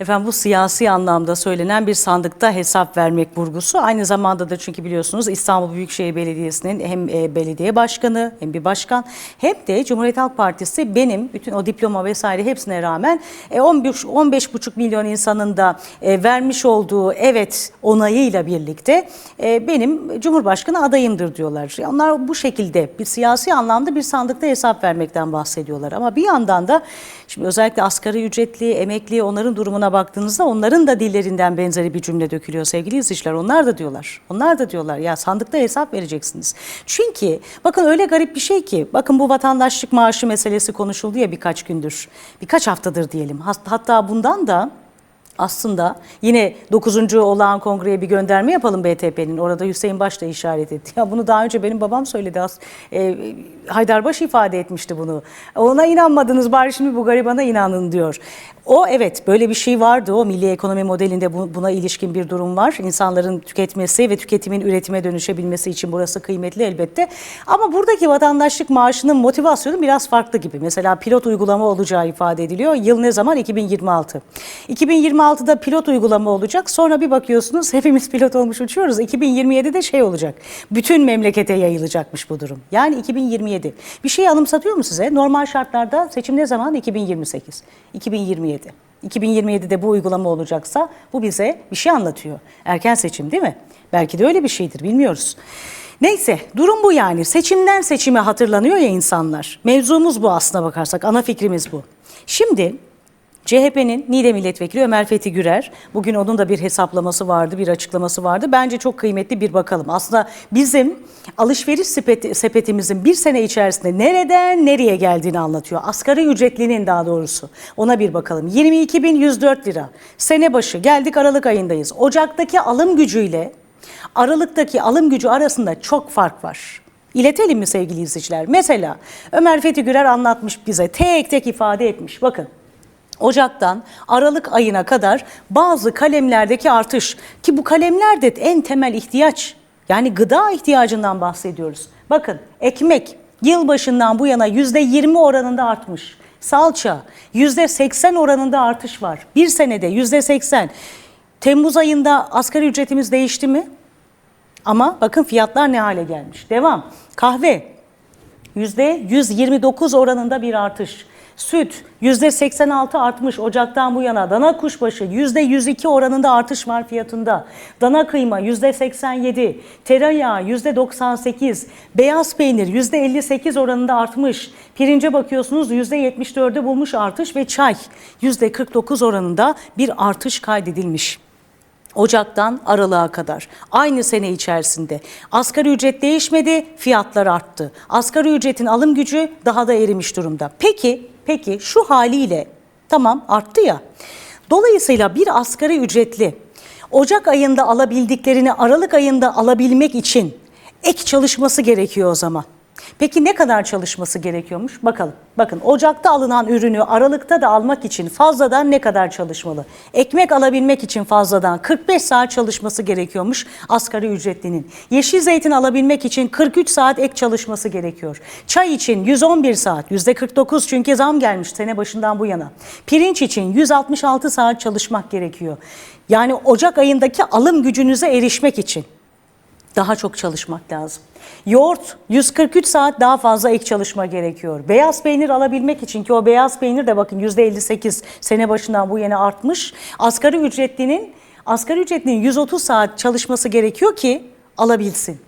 efendim bu siyasi anlamda söylenen bir sandıkta hesap vermek vurgusu. Aynı zamanda da çünkü biliyorsunuz İstanbul Büyükşehir Belediyesi'nin hem e, belediye başkanı hem bir başkan hem de Cumhuriyet Halk Partisi benim bütün o diploma vesaire hepsine rağmen e, 15 15,5 milyon insanın da e, vermiş olduğu evet onayıyla birlikte e, benim Cumhurbaşkanı adayımdır diyorlar. Onlar bu şekilde bir siyasi anlamda bir sandıkta hesap vermekten bahsediyorlar. Ama bir yandan da şimdi özellikle asgari ücretli, emekli onların durumuna baktığınızda onların da dillerinden benzeri bir cümle dökülüyor sevgili izleyiciler. Onlar da diyorlar. Onlar da diyorlar ya sandıkta hesap vereceksiniz. Çünkü bakın öyle garip bir şey ki bakın bu vatandaşlık maaşı meselesi konuşuldu ya birkaç gündür. Birkaç haftadır diyelim. Hat- Hatta bundan da aslında yine 9. olağan kongreye bir gönderme yapalım BTP'nin. Orada Hüseyin Baş da işaret etti. Ya bunu daha önce benim babam söyledi. As e, Haydarbaş ifade etmişti bunu. Ona inanmadınız bari şimdi bu garibana inanın diyor. O evet böyle bir şey vardı. O milli ekonomi modelinde bu- buna ilişkin bir durum var. İnsanların tüketmesi ve tüketimin üretime dönüşebilmesi için burası kıymetli elbette. Ama buradaki vatandaşlık maaşının motivasyonu biraz farklı gibi. Mesela pilot uygulama olacağı ifade ediliyor. Yıl ne zaman? 2026. 2026'da pilot uygulama olacak. Sonra bir bakıyorsunuz hepimiz pilot olmuş uçuyoruz. 2027'de şey olacak. Bütün memlekete yayılacakmış bu durum. Yani 2027. Bir şey anımsatıyor mu size? Normal şartlarda seçim ne zaman? 2028. 2027. 2027'de bu uygulama olacaksa bu bize bir şey anlatıyor. Erken seçim değil mi? Belki de öyle bir şeydir bilmiyoruz. Neyse durum bu yani. Seçimden seçime hatırlanıyor ya insanlar. Mevzumuz bu aslına bakarsak. Ana fikrimiz bu. Şimdi CHP'nin Niğde Milletvekili Ömer Fethi Gürer, bugün onun da bir hesaplaması vardı, bir açıklaması vardı. Bence çok kıymetli bir bakalım. Aslında bizim alışveriş sepeti- sepetimizin bir sene içerisinde nereden nereye geldiğini anlatıyor. Asgari ücretlinin daha doğrusu. Ona bir bakalım. 22.104 lira. Sene başı geldik Aralık ayındayız. Ocak'taki alım gücüyle Aralık'taki alım gücü arasında çok fark var. İletelim mi sevgili izleyiciler? Mesela Ömer Fethi Gürer anlatmış bize, tek tek ifade etmiş. Bakın Ocak'tan Aralık ayına kadar bazı kalemlerdeki artış ki bu kalemler de en temel ihtiyaç yani gıda ihtiyacından bahsediyoruz. Bakın ekmek yılbaşından bu yana %20 oranında artmış. Salça %80 oranında artış var. Bir senede %80. Temmuz ayında asgari ücretimiz değişti mi? Ama bakın fiyatlar ne hale gelmiş. Devam. Kahve %129 oranında bir artış. Süt %86 artmış Ocak'tan bu yana. Dana kuşbaşı %102 oranında artış var fiyatında. Dana kıyma %87, tereyağı %98, beyaz peynir %58 oranında artmış. Pirince bakıyorsunuz %74'ü bulmuş artış ve çay %49 oranında bir artış kaydedilmiş. Ocaktan Aralık'a kadar aynı sene içerisinde asgari ücret değişmedi, fiyatlar arttı. Asgari ücretin alım gücü daha da erimiş durumda. Peki, peki şu haliyle tamam arttı ya. Dolayısıyla bir asgari ücretli Ocak ayında alabildiklerini Aralık ayında alabilmek için ek çalışması gerekiyor o zaman. Peki ne kadar çalışması gerekiyormuş? Bakalım. Bakın Ocak'ta alınan ürünü Aralık'ta da almak için fazladan ne kadar çalışmalı? Ekmek alabilmek için fazladan 45 saat çalışması gerekiyormuş asgari ücretlinin. Yeşil zeytin alabilmek için 43 saat ek çalışması gerekiyor. Çay için 111 saat, %49 çünkü zam gelmiş sene başından bu yana. Pirinç için 166 saat çalışmak gerekiyor. Yani Ocak ayındaki alım gücünüze erişmek için daha çok çalışmak lazım. Yoğurt 143 saat daha fazla ek çalışma gerekiyor. Beyaz peynir alabilmek için ki o beyaz peynir de bakın %58 sene başından bu yeni artmış. Asgari ücretlinin asgari ücretlinin 130 saat çalışması gerekiyor ki alabilsin.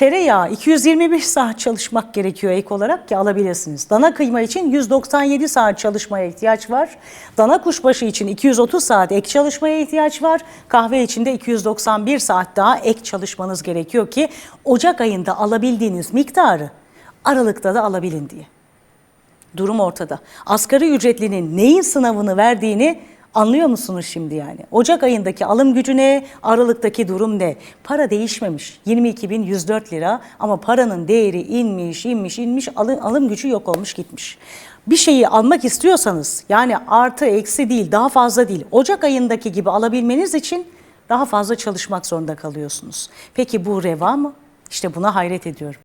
Tereyağı 221 saat çalışmak gerekiyor ek olarak ki alabilirsiniz. Dana kıyma için 197 saat çalışmaya ihtiyaç var. Dana kuşbaşı için 230 saat ek çalışmaya ihtiyaç var. Kahve için de 291 saat daha ek çalışmanız gerekiyor ki Ocak ayında alabildiğiniz miktarı Aralık'ta da alabilin diye. Durum ortada. Asgari ücretlinin neyin sınavını verdiğini anlıyor musunuz şimdi yani? Ocak ayındaki alım gücü ne? Aralıktaki durum ne? Para değişmemiş. 22.104 lira ama paranın değeri inmiş, inmiş, inmiş. Alım, alım gücü yok olmuş gitmiş. Bir şeyi almak istiyorsanız yani artı eksi değil daha fazla değil. Ocak ayındaki gibi alabilmeniz için daha fazla çalışmak zorunda kalıyorsunuz. Peki bu reva mı? İşte buna hayret ediyorum.